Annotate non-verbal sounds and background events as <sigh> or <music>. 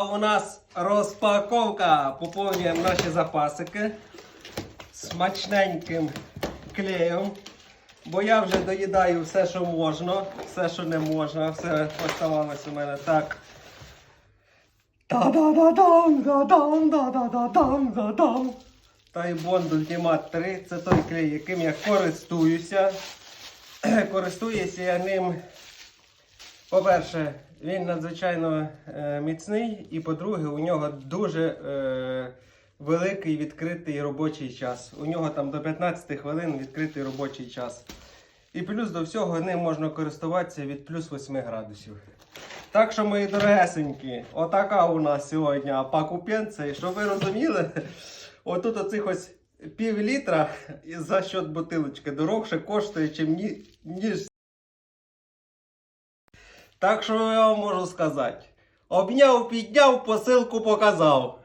У нас розпаковка. Поповнюємо наші запасики смачненьким клеєм. Бо я вже доїдаю все, що можна, все, що не можна, все оставалось у мене так. Та-да-да-дам, да-дам, да-да-да-дам, да-дам. Тайбонд Ultimate 3 це той клей, яким я користуюся. <clears throat> Користуюся я ним. По-перше, він надзвичайно е, міцний, і по-друге, у нього дуже е, великий відкритий робочий час. У нього там до 15 хвилин відкритий робочий час. І плюс до всього ним можна користуватися від плюс 8 градусів. Так що, мої дорогесенькі, отака у нас сьогодні пакупенця. І щоб ви розуміли, отут оцих ось пів літра за счет бутилочки дорогше коштує, чим ні, ніж так що я вам можу сказати. Обняв, підняв, посилку показав.